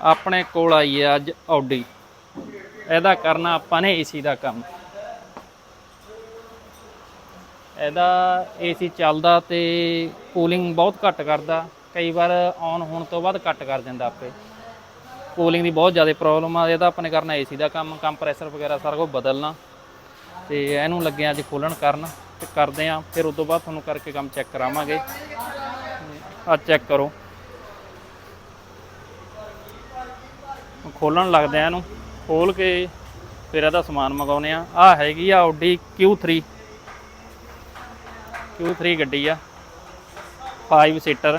ਆਪਣੇ ਕੋਲ ਆਈ ਹੈ ਅੱਜ ਆਡੀ ਇਹਦਾ ਕਰਨਾ ਆਪਾਂ ਨੇ ਏਸੀ ਦਾ ਕੰਮ। ਇਹਦਾ ਏਸੀ ਚੱਲਦਾ ਤੇ ਕੂਲਿੰਗ ਬਹੁਤ ਘੱਟ ਕਰਦਾ। ਕਈ ਵਾਰ ਔਨ ਹੋਣ ਤੋਂ ਬਾਅਦ ਘੱਟ ਕਰ ਦਿੰਦਾ ਆਪੇ। ਕੂਲਿੰਗ ਦੀ ਬਹੁਤ ਜ਼ਿਆਦਾ ਪ੍ਰੋਬਲਮ ਆ। ਇਹਦਾ ਆਪਾਂ ਨੇ ਕਰਨਾ ਏਸੀ ਦਾ ਕੰਮ। ਕੰਪਰੈਸਰ ਵਗੈਰਾ ਸਾਰਾ ਕੁਝ ਬਦਲਣਾ। ਤੇ ਇਹਨੂੰ ਲੱਗੇ ਅੱਜ ਖੋਲਣ ਕਰਨ। ਤੇ ਕਰਦੇ ਆ। ਫਿਰ ਉਸ ਤੋਂ ਬਾਅਦ ਤੁਹਾਨੂੰ ਕਰਕੇ ਕੰਮ ਚੈੱਕ ਕਰਾਵਾਂਗੇ। ਆ ਚੈੱਕ ਕਰੋ। ਖੋਲਣ ਲੱਗਦੇ ਆ ਇਹਨੂੰ, ਖੋਲ ਕੇ ਫਿਰ ਇਹਦਾ ਸਮਾਨ ਮੰਗਾਉਨੇ ਆ। ਆ ਹੈਗੀ ਆ Audi Q3 Q3 ਗੱਡੀ ਆ 5 ਸੀਟਰ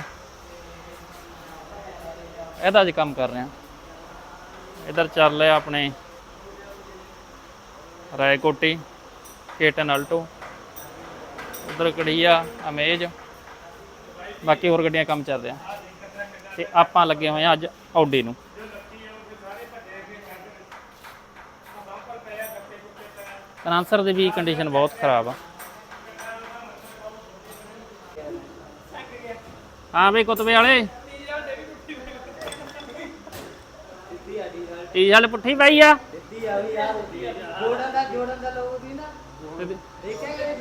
ਇਹਦਾ ਅੱਜ ਕੰਮ ਕਰ ਰਹੇ ਆ। ਇਧਰ ਚੱਲ ਰਿਹਾ ਆਪਣੇ ਰਾਏਕੋਟੀ ਕੇਟਨ ਅਲਟੋ ਉਧਰ ਕੜੀਆ ਅਮੇਜ ਬਾਕੀ ਹੋਰ ਗੱਡੀਆਂ ਕੰਮ ਚੱਲ ਰਿਹਾ ਤੇ ਆਪਾਂ ਲੱਗੇ ਹੋਏ ਆ ਅੱਜ ਆਡੀ ਨੂੰ। ਕਨਾਂਸਰ ਦੀ ਵੀ ਕੰਡੀਸ਼ਨ ਬਹੁਤ ਖਰਾਬ ਆ। ਹਾਂ ਬਈ, ਕੁਤਬੇ ਵਾਲੇ। ਟੀ ਹਲ ਪੁੱਠੀ ਪਈ ਆ। ਜੋੜਨ ਦਾ ਜੋੜਨ ਦਾ ਲੋਗੋ ਦੀ ਨਾ ਦੇਖਿਆ ਕਿ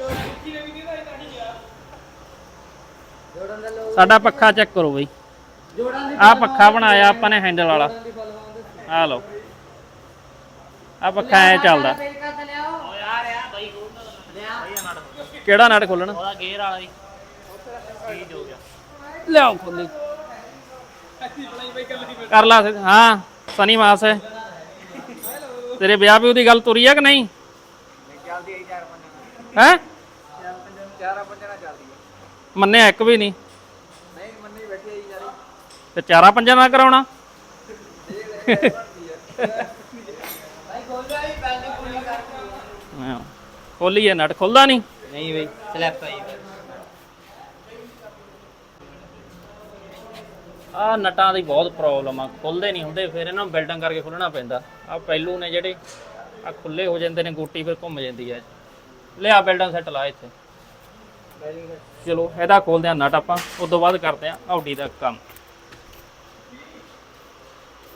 ਜੋੜਨ ਦਾ ਲੋਗੋ ਸਾਡਾ ਪੱਖਾ ਚੈੱਕ ਕਰੋ ਬਈ। ਜੋੜਨ ਦੀ ਆਹ ਪੱਖਾ ਬਣਾਇਆ ਆਪਾਂ ਨੇ ਹੈਂਡਲ ਵਾਲਾ। ਆ ਲਓ। ਆ ਪੱਖਾ ਐ ਚੱਲਦਾ ਅਮਰੀਕਾ ਤੇ ਲਿਆਓ ਓ ਯਾਰ ਆ ਬਾਈ ਲਿਆ ਕਿਹੜਾ ਨਟ ਖੋਲਣਾ? ਉਹਦਾ ਗੇਅਰ ਵਾਲਾ ਹੀ ਚੀਜ਼ ਹੋ ਗਿਆ। ਲਿਆਓ ਖੋਲੀ। ਕਰ ਲਾ ਸਿੱਧ- ਹਾਂ ਸਨੀ ਮਾਸ ਹੈ। ਤੇਰੇ ਵਿਆਹ ਵੀ ਉਹਦੀ ਗੱਲ ਤੁਰੀ ਆ ਕਿ ਨਹੀਂ? ਚੱਲਦੀ ਆਈ ਚਾਰ ਪੰਜ ਹੈ? ਚਾਰਾਂ ਪੰਜਾਂ ਨਾਲ ਚੱਲਦੀ ਹੈ ਮੰਨਿਆ ਇੱਕ ਵੀ ਨਹੀਂ। ਨਹੀਂ ਮੰਨੀ ਬੈਠੀ ਆਈ ਯਾਰ ਤੇ ਚਾਰਾਂ ਪੰਜਾਂ ਨਾਲ ਕਰਾਉਣਾ? ਹਾਂ। ਖੋਲੀ ਹੈ ਨਟ। ਖੁੱਲਦਾ ਨਹੀਂ। ਨਹੀਂ ਬਈ ਸਲੈਪ ਆਈ ਆ ਨਟਾਂ ਦੀ ਬਹੁਤ ਪ੍ਰੋਬਲਮ ਆ, ਖੁੱਲਦੇ ਨਹੀਂ ਹੁੰਦੇ, ਫਿਰ ਇਹਨਾਂ ਨੂੰ ਬਿਲਡਿੰਗ ਕਰਕੇ ਖੁੱਲਣਾ ਪੈਂਦਾ। ਆ ਪਹਿਲੂ ਨੇ ਜਿਹੜੇ ਆ ਖੁੱਲੇ ਹੋ ਜਾਂਦੇ ਨੇ ਗੋਟੀ, ਫਿਰ ਘੁੰਮ ਜਾਂਦੀ ਹੈ ਲਿਆ ਬਿਲਡਿੰਗ ਸੈੱਟ ਲਾ ਇੱਥੇ। ਚਲੋ, ਇਹਦਾ ਖੋਲਦੇ ਆ ਨਟ ਆਪਾਂ ਉਸ ਤੋਂ ਬਾਅਦ ਕਰਦੇ ਆ ਆਉਡੀ ਦਾ ਕੰਮ।